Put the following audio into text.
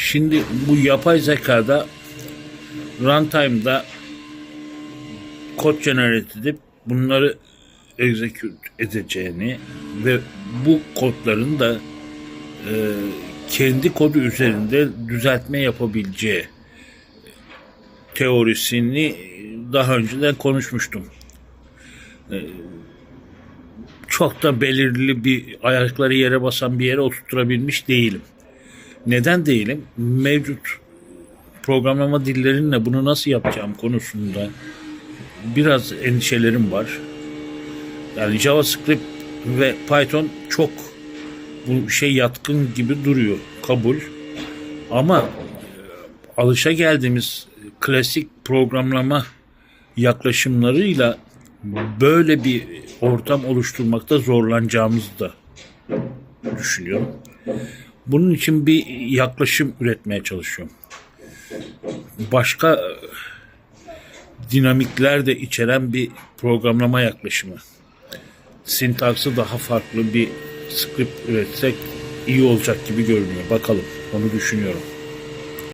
Şimdi bu yapay zekada runtime'da kod generate edip bunları execute edeceğini ve bu kodların da e, kendi kodu üzerinde düzeltme yapabileceği teorisini daha önceden konuşmuştum. E, çok da belirli bir ayakları yere basan bir yere oturtturabilmiş değilim. Neden değilim? Mevcut programlama dillerinle bunu nasıl yapacağım konusunda biraz endişelerim var. Yani JavaScript ve Python çok bu şey yatkın gibi duruyor. Kabul. Ama alışa geldiğimiz klasik programlama yaklaşımlarıyla böyle bir ortam oluşturmakta zorlanacağımızı da düşünüyorum. Bunun için bir yaklaşım üretmeye çalışıyorum. Başka e, dinamikler de içeren bir programlama yaklaşımı. Sintaksı daha farklı bir script üretsek iyi olacak gibi görünüyor. Bakalım. Onu düşünüyorum.